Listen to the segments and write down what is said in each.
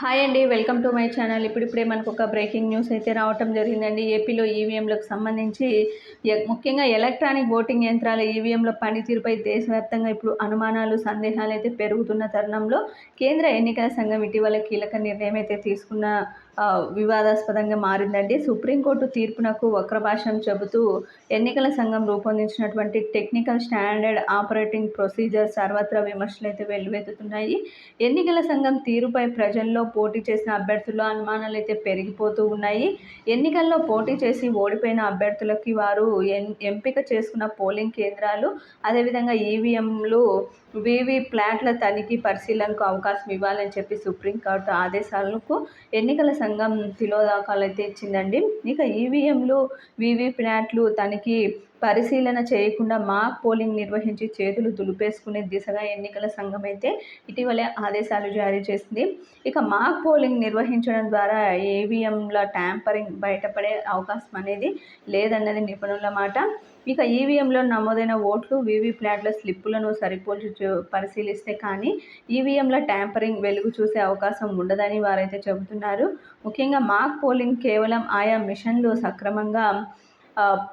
Hi అండి welcome to my channel. ఇప్పుడిప్పుడే మనకు ఒక బ్రేకింగ్ న్యూస్ అయితే రావటం జరిగిందండి. ఏపీలో ఈవీఎంలకు సంబంధించి ముఖ్యంగా ఎలక్ట్రానిక్ ఓటింగ్ యంత్రాల ఈవీఎంల పనితీరుపై దేశవ్యాప్తంగా ఇప్పుడు అనుమానాలు సందేహాలు అయితే పెరుగుతున్న తరుణంలో కేంద్ర ఎన్నికల సంఘం ఇటీవల కీలక నిర్ణయం అయితే తీసుకున్న వివాదాస్పదంగా మారిందండి. సుప్రీంకోర్టు తీర్పునకు వక్రభాషం చెబుతూ ఎన్నికల సంఘం రూపొందించినటువంటి టెక్నికల్ స్టాండర్డ్ ఆపరేటింగ్ ప్రొసీజర్ సర్వత్రా విమర్శలు అయితే వెల్లువెత్తుతున్నాయి. ఎన్నికల సంఘం తీరుపై ప్రజల్లో పోటీ చేసిన అభ్యర్థుల అనుమానాలు అయితే పెరిగిపోతూ ఉన్నాయి. ఎన్నికల్లో పోటీ చేసి ఓడిపోయిన అభ్యర్థులకి వారు ఎన్ ఎంపిక చేసుకున్న పోలింగ్ కేంద్రాలు అదేవిధంగా ఈవీఎంలు వివి ప్లాట్ల తనిఖీ పరిశీలనకు అవకాశం ఇవ్వాలని చెప్పి సుప్రీంకోర్టు ఆదేశాలకు ఎన్నికల సంఘం తిలోదాకాలు అయితే ఇచ్చిందండి. ఇక ఈవీఎంలు వివి ప్లాట్లు తనిఖీ పరిశీలన చేయకుండా మాక్ పోలింగ్ నిర్వహించి చేతులు దులిపేసుకునే దిశగా ఎన్నికల సంఘం అయితే ఇటీవలే ఆదేశాలు జారీ చేసింది. ఇక మా మాక్ పోలింగ్ నిర్వహించడం ద్వారా ఈవీఎంల ట్యాంపరింగ్ బయటపడే అవకాశం అనేది లేదన్నది నిపుణుల మాట. ఇక ఈవీఎంలో నమోదైన ఓట్లు వీవీ ప్లాట్ల స్లిప్పులను సరిపోల్చి పరిశీలిస్తే కానీ ఈవీఎంల ట్యాంపరింగ్ వెలుగు చూసే అవకాశం ఉండదని వారైతే చెబుతున్నారు. ముఖ్యంగా మాక్ పోలింగ్ కేవలం ఆయా మిషన్లు సక్రమంగా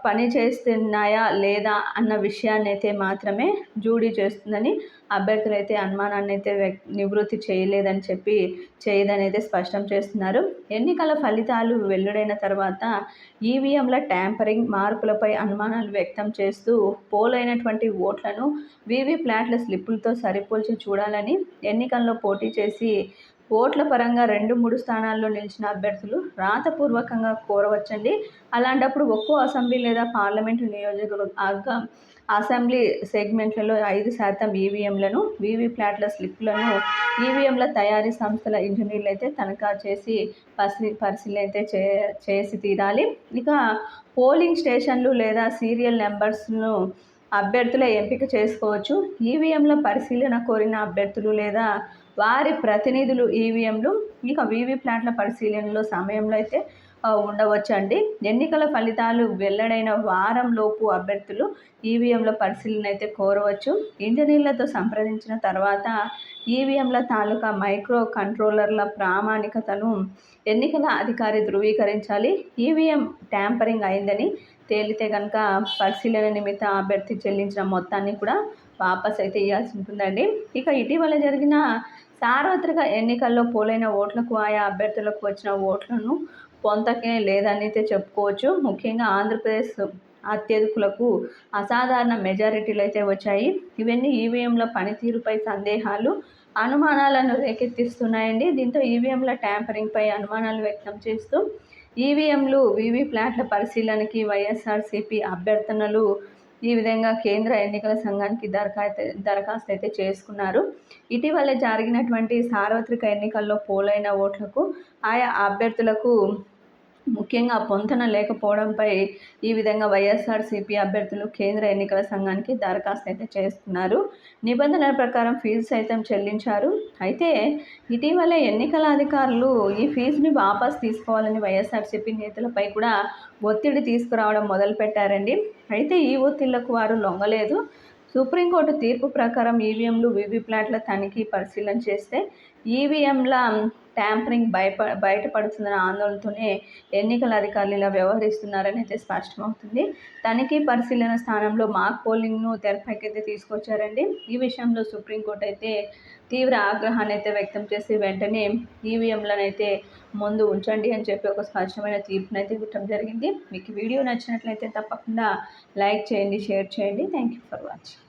పని చేస్తున్నాయా లేదా అన్న విషయాన్ని అయితే మాత్రమే జూడీ చేస్తుందని అభ్యర్థులు అయితే అనుమానాన్ని అయితే నివృత్తి చేయలేదని చెప్పి చేయదని అయితే స్పష్టం చేస్తున్నారు. ఎన్నికల ఫలితాలు వెల్లడైన తర్వాత ఈవీఎంల ట్యాంపరింగ్ మార్పులపై అనుమానాలు వ్యక్తం చేస్తూ పోలైనటువంటి ఓట్లను వివి ప్లాట్ల స్లిప్పులతో సరిపోల్చి చూడాలని ఎన్నికల్లో పోటీ చేసి ఓట్ల పరంగా రెండు మూడు స్థానాల్లో నిలిచిన అభ్యర్థులు రాతపూర్వకంగా కోరవచ్చండి. అలాంటప్పుడు ఒక్కో అసెంబ్లీ లేదా పార్లమెంటు నియోజకవర్గ అసెంబ్లీ సెగ్మెంట్లలో ఐదు శాతం ఈవీఎంలను వీవీ ప్లాట్ల స్లిప్లను ఈవీఎంల తయారీ సంస్థల ఇంజనీర్లు అయితే తనఖా చేసి పరిశీ పరిశీలన అయితే చే చేసి తీరాలి. ఇక పోలింగ్ స్టేషన్లు లేదా సీరియల్ నెంబర్స్ను అభ్యర్థుల ఎంపిక చేసుకోవచ్చు. ఈవీఎంల పరిశీలన కోరిన అభ్యర్థులు లేదా వారి ప్రతినిధులు ఈవీఎంలు ఇక వీవీ ప్లాట్ల పరిశీలనలో సమయంలో అయితే ఉండవచ్చండి. ఎన్నికల ఫలితాలు వెల్లడైన వారం లోపు అభ్యర్థులు ఈవీఎంల పరిశీలన అయితే కోరవచ్చు. ఇంజనీర్లతో సంప్రదించిన తర్వాత ఈవీఎంల తాలూకా మైక్రో కంట్రోలర్ల ప్రామాణికతను ఎన్నికల అధికారి ధృవీకరించాలి. ఈవీఎం ట్యాంపరింగ్ అయిందని తేలితే కనుక పరిశీలన నిమిత్తం అభ్యర్థి చెల్లించిన మొత్తాన్ని కూడా వాపస్ అయితే ఇవ్వాల్సి ఉంటుందండి. ఇక ఇటీవల జరిగిన సార్వత్రిక ఎన్నికల్లో పోలైన ఓట్లకు ఆయా అభ్యర్థులకు వచ్చిన ఓట్లను పొంతకే లేదని అయితే చెప్పుకోవచ్చు. ముఖ్యంగా ఆంధ్రప్రదేశ్ అత్యధికులకు అసాధారణ మెజారిటీలు అయితే వచ్చాయి. ఇవన్నీ ఈవీఎంల పనితీరుపై సందేహాలు అనుమానాలను రేకెత్తిస్తున్నాయండి. దీంతో ఈవీఎంల ట్యాంపరింగ్పై అనుమానాలు వ్యక్తం చేస్తూ ఈవీఎంలు వీవీ ప్లాట్ల పరిశీలనకి వైఎస్ఆర్సీపీ అభ్యర్థనలు ఈ విధంగా కేంద్ర ఎన్నికల సంఘానికి దరఖాస్తు దరఖాస్తు అయితే చేసుకున్నారు. ఇటీవల జరిగినటువంటి సార్వత్రిక ఎన్నికల్లో పోలైన ఓట్లకు ఆయా అభ్యర్థులకు ముఖ్యంగా పొంతన లేకపోవడంపై ఈ విధంగా వైఎస్ఆర్సీపీ అభ్యర్థులు కేంద్ర ఎన్నికల సంఘానికి దరఖాస్తు అయితే చేసుకున్నారు నిబంధనల ప్రకారం ఫీజు సైతం చెల్లించారు. అయితే ఇటీవల ఎన్నికల అధికారులు ఈ ఫీజుని వాపస్ తీసుకోవాలని వైఎస్ఆర్సీపీ నేతలపై కూడా ఒత్తిడి తీసుకురావడం మొదలుపెట్టారండి. అయితే ఈ ఒత్తిళ్ళకు వారు లొంగలేదు. సుప్రీంకోర్టు తీర్పు ప్రకారం ఈవీఎంలు వీవీప్లాట్ల తనిఖీ పరిశీలన చేస్తే ఈవీఎంల ట్యాంపరింగ్ బయప బయటపడుతుందన్న ఆందోళనతోనే ఎన్నికల అధికారులు ఇలా వ్యవహరిస్తున్నారని అయితే స్పష్టమవుతుంది. తనిఖీ పరిశీలన స్థానంలో మాక్ పోలింగ్ను తెరపైకైతే తీసుకొచ్చారండి. ఈ విషయంలో సుప్రీంకోర్టు అయితే తీవ్ర ఆగ్రహాన్ని అయితే వ్యక్తం చేసి వెంటనే ఈవీఎంలను అయితే ముందు ఉంచండి అని చెప్పి ఒక స్పష్టమైన తీర్పునైతే అయితే ఇవ్వటం జరిగింది. మీకు వీడియో నచ్చినట్లయితే తప్పకుండా లైక్ చేయండి షేర్ చేయండి. Thank you for watching.